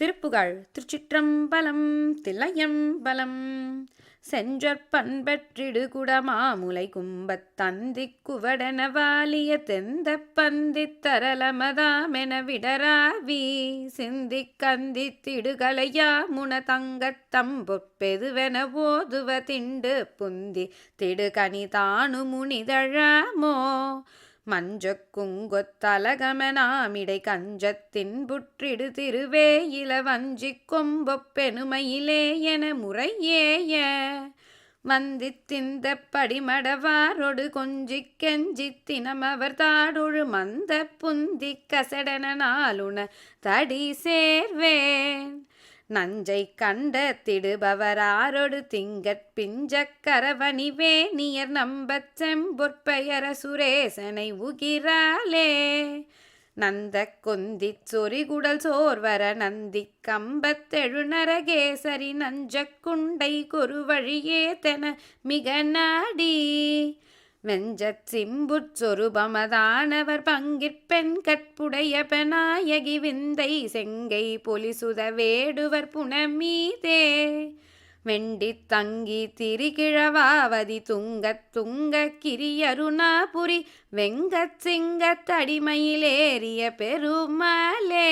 திருப்புகழ் திருச்சிற்றம்பலம் தில்லையம்பலம். செஞ்சற்பன் குடமாமுலை கும்பத் தந்திக் குவடன வாலிய தெந்த பந்தி தரலமதாமென விடராவி. சிந்தி கந்தி திடுகலையா முன தங்கத்தம்பொற்பெதுவென ஓதுவ திண்டு புந்தி திடுகனி தானு முனிதழாமோ மஞ்ச குங்கொத்தலகமனாமிடை கஞ்சத்தின் புற்றிடு திருவே இல வஞ்சிக் கொம்பொப்பெனுமையிலே என முறையேய. வந்தித்திந்த படிமடவாரொடு கொஞ்சிக் கெஞ்சித் தினமவர் தாடொழு மந்த புந்தி கசடன நாளுண தடி சேர்வேன். நஞ்சை கண்ட திடுபவராரொடு திங்கட் பிஞ்சக் கரவணிவே நியர் நம்பச் செம்பொற்பெயர சுரேசனை உகிராலே. நந்த கொந்தி சொரிகுடல் சோர்வர நந்தி கம்பத்தெழு நரகேசரி நஞ்சக்குண்டை குண்டை கொருவழியே தென மிக நாடி. வெஞ்சச் சிம்புற் சொருபமதானவர் பங்கிற்பெண் கற்புடைய பெநாயகி விந்தை செங்கை பொலிசுத வேடுவர் புனமீதே. வெண்டி தங்கி திரிகிழவாவதி துங்கத் துங்க கிரியருணாபுரி வெங்கச் சிங்கத் அடிமையிலேறிய பெருமாளே